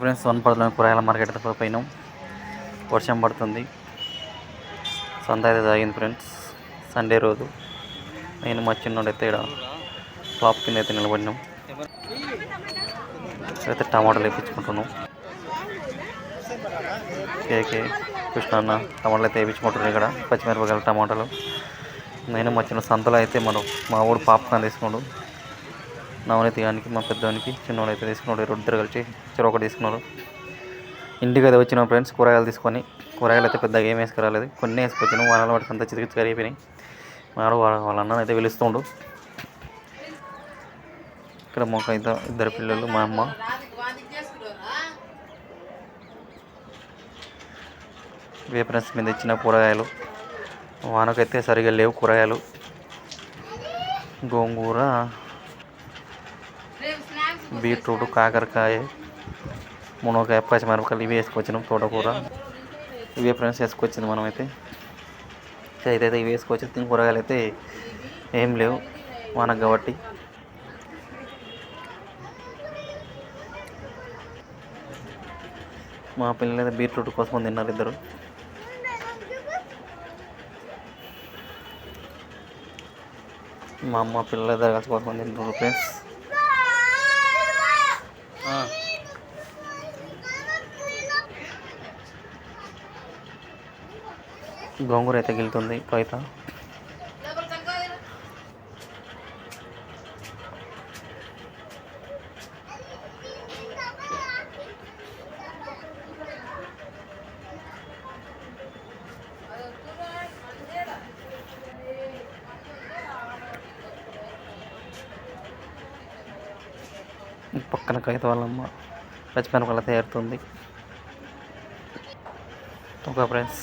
Friends వనపడలోని కూరగాయల market అయితే పోయినాం. వర్షం పడుతుంది. సంత అయితే తాగింది ఫ్రెండ్స్ సండే రోజు. నేను మా చిన్నోడైతే ఇక్కడ షాప్ కింద అయితే నిలబడినాం. అయితే టమాటాలు వేయించుకుంటున్నాం కేకే కృష్ణ అన్న టమాటాలు అయితే వేయించుకుంటున్నాం ఇక్కడ. పచ్చిమిరపకాయలు టమాటాలు. నేను మా చిన్న సంతలో అయితే మనం మా ఊడు పాప్కార్న్ తీసుకున్నాడు నవనీతి గానికి మా పెద్దవానికి చిన్నవాడు అయితే తీసుకున్నాడు ఇద్దరు కలిసి చెరు ఒకటి తీసుకున్నారు. ఇంటికి అయితే వచ్చినాం ఫ్రెండ్స్ కూరగాయలు తీసుకొని కూరగాయలు అయితే పెద్దగా ఏం వేసుకురాలేదు. కొన్ని వేసుకొచ్చినాం వాళ్ళ వాటికి అంతా చితికి కరిగిపోయినాయి. వాడు వాళ్ళ వాళ్ళ అన్న అయితే పిలుస్తుండు. ఇక్కడ మాకు అయితే ఇద్దరు పిల్లలు మా అమ్మ. ఇవే ఫ్రెండ్స్ మీద ఇచ్చిన కూరగాయలు. వానకైతే సరిగా లేవు కూరగాయలు. గోంగూర బీట్రూట్ కాకరకాయ మునగకాయ పచ్చిమిరపకాయలు ఇవి వేసుకొచ్చినాం తోటకూర. ఇవే ఫ్రెండ్స్ వేసుకొచ్చింది మనమైతే. అయితే అయితే ఇవి వేసుకొచ్చి తిని కూరగాయలు అయితే ఏం లేవు వనకు కాబట్టి. మా పిల్లలు అయితే బీట్రూట్ కోసం తిన్నారు ఇద్దరు. మా అమ్మ పిల్లలు ఇద్దరు కలిసి కోసం తింటున్నారు ఫ్రెండ్స్. గోంగూర అయితే గిలుతుంది పైత. పక్కన కవిత వాళ్ళమ్మ పచ్చిమిరపకాయలు తయారుతుంది. ఒక ఫ్రెండ్స్.